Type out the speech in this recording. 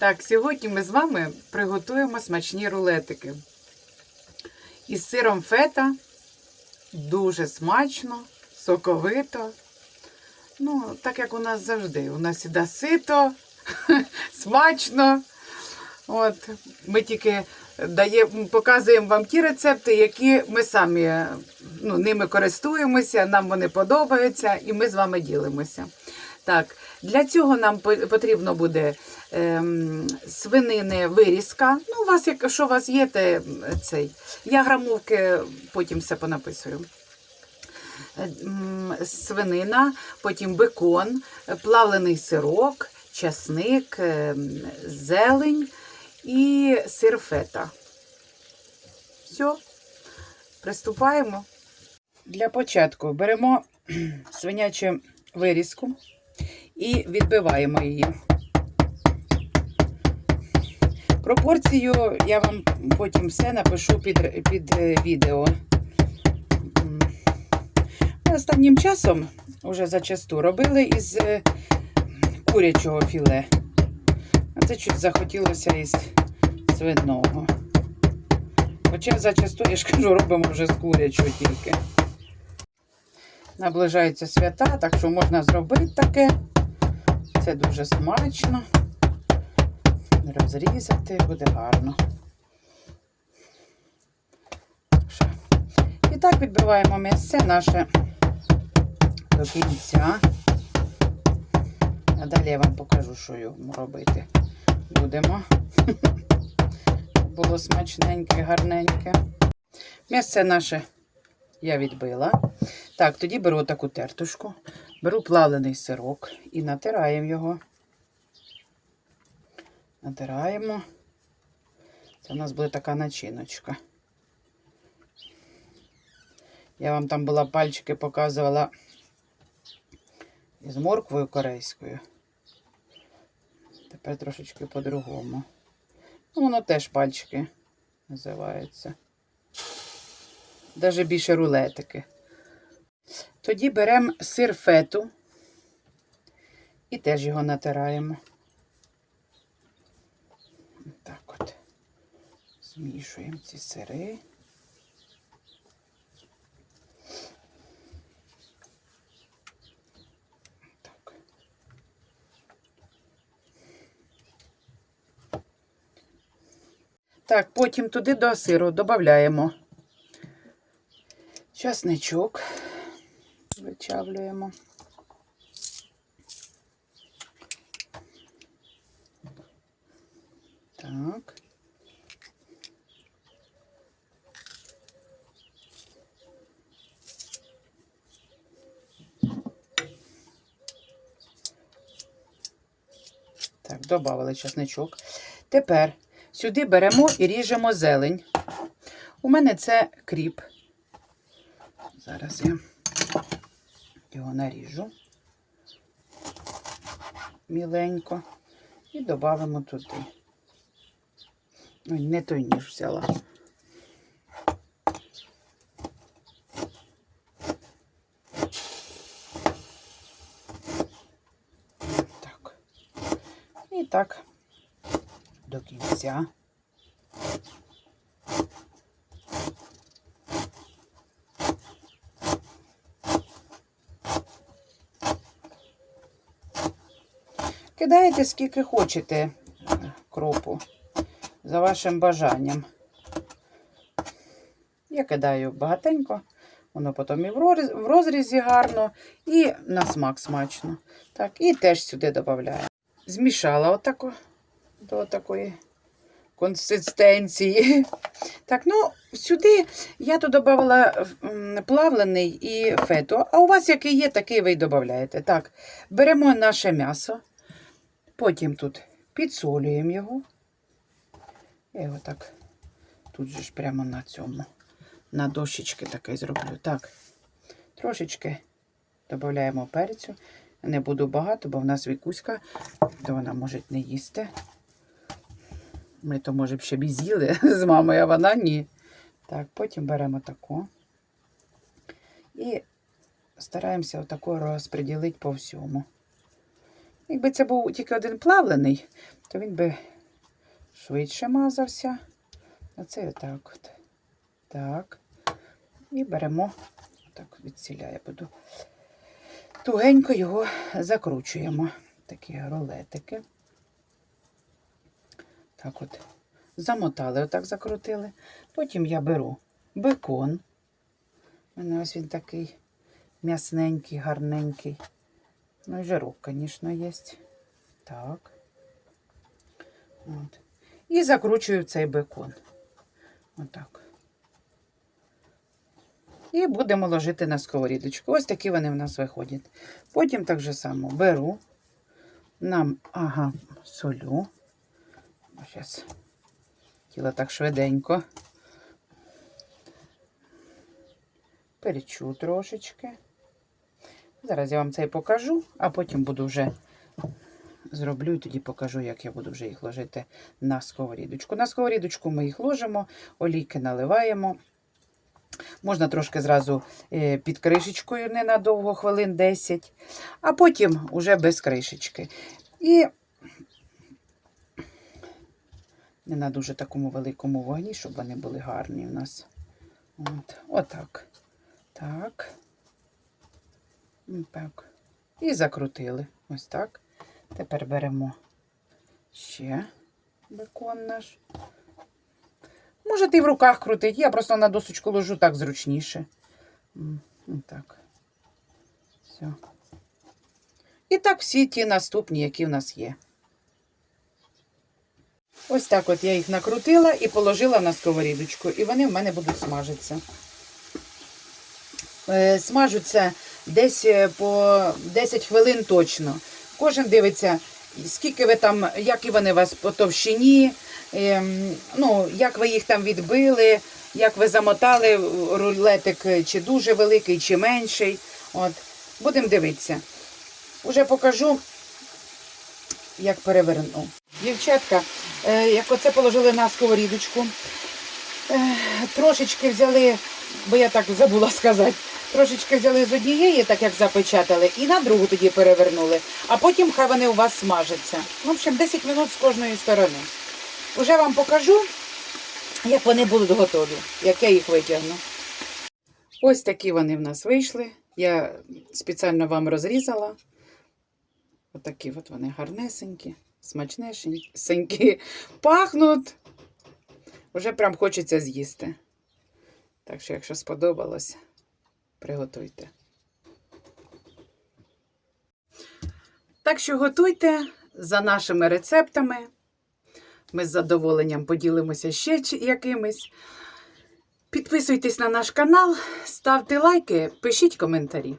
Так, сьогодні ми з вами приготуємо смачні рулетики. Із сиром фета дуже смачно, соковито. Ну, так як у нас завжди. У нас іде сито, смачно. От, ми тільки дає, показуємо вам ті рецепти, які ми самі ну, ними користуємося, нам вони подобаються, і ми з вами ділимося. Так, для цього нам потрібно буде свинини вирізка. Ну, у вас, якщо у вас є, те, цей. Я грамовки потім все понаписую. Е, Свинина, потім бекон, плавлений сирок, часник, е, зелень і сир фета. Все, приступаємо. Для початку беремо свинячу вирізку і відбиваємо її. Пропорцію я вам потім все напишу під, під е, відео. Ми Останнім часом уже зачасту робили із е, курячого філе. А це щось захотілося із свиного. Хоча зачасту, я ж кажу, робимо вже з курячого тільки. Наближаються свята, так що можна зробити таке. Це дуже смачно. Розрізати буде гарно. І так відбиваємо місце наше до кінця. А далі я вам покажу, що йому робити будемо. Було смачненьке, гарненьке. Місце наше я відбила. Так, тоді беру таку тертушку, беру плавлений сирок і натираємо його. Натираємо. Це у нас буде така начиночка. Я вам там була пальчики показувала із морквою корейською. Тепер трошечки по-другому. Ну, воно теж пальчики називається. Даже більше рулетики. Тоді беремо сир фету і теж його натираємо. Так от. Змішуємо ці сири. Так. Потім туди до сиру додаємо часничок, вичавлюємо. Так. Додали часничок. Тепер сюди беремо і ріжемо зелень. У мене це кріп. Зараз я його наріжу міленько і додамо туди. Ой, не той ніж взяла. Так. І так до кінця. Кидаєте скільки хочете е, кропу за вашим бажанням. Я кидаю багатенько, воно потім і в в розрізі гарно, і на смак смачно. Так, і теж сюди додаю. Змішала отако до такої консистенції. Так, ну, сюди я тут додавала плавлений і фету. А у вас який є, такий ви й додаєте. Так, беремо наше м'ясо, потім тут підсолюємо його. Я його так тут же ж прямо на цьому, на дощечки таке зроблю. Так, трошечки додаємо перцю. Не буду багато, бо в нас вікуська, то вона може не їсти. Ми то, може, б ще б з'їли з мамою, а вона ні. Так, потім беремо таку і стараємося отако розподілити по всьому. Якби це був тільки один плавлений, то він би швидше мазався. А це отак от. Так. І беремо, так від ціля я буду. Тугенько його закручуємо. Такі рулетики. Так от. Замотали, отак закрутили. Потім я беру бекон. У мене ось він такий м'ясненький, гарненький. Ну і жирок, звісно, є. Так. От. І закручую цей бекон. Отак. І будемо ложити на сковорідочку. Ось такі вони в нас виходять. Потім так же само беру, нам, ага, солю. Зараз тіло так швиденько. Перечу трошечки. Зараз я вам це і покажу, а потім буду вже зроблю і тоді покажу, як я буду вже їх ложити на сковорідочку. На сковорідочку ми їх ложимо, олійки наливаємо. Можна трошки зразу е, під кришечкою ненадовго, хвилин 10, а потім уже без кришечки. І не на дуже такому великому вогні, щоб вони були гарні у нас. От, отак. Так. Так. І закрутили. Ось так. Тепер беремо ще бекон наш. Можете і в руках крутити. Я просто на досочку ложу так зручніше. Так. Все. І так всі ті наступні, які в нас є. Ось так от я їх накрутила і положила на сковорідочку, і вони в мене будуть смажитися. Е, Смажуться десь е, по 10 хвилин точно. Кожен дивиться, скільки ви там, які вони у вас по товщині, ем, ну, як ви їх там відбили, як ви замотали рулетик, чи дуже великий, чи менший. От. Будемо дивитися. Уже покажу, як переверну. Дівчатка, е, як оце положили на сковорідочку, е, трошечки взяли, бо я так забула сказати, трошечки взяли з однієї, так як запечатали, і на другу тоді перевернули. А потім хай вони у вас смажаться. В общем, 10 минут з кожної сторони. Уже вам покажу, як вони будуть готові, як я їх витягну. Ось такі вони в нас вийшли. Я спеціально вам розрізала. Отакі от вони гарнесенькі, смачнесенькі, пахнуть. Уже прям хочеться з'їсти. Так що, якщо сподобалось, приготуйте. Так що готуйте за нашими рецептами. Ми з задоволенням поділимося ще якимись. Підписуйтесь на наш канал, ставте лайки, пишіть коментарі.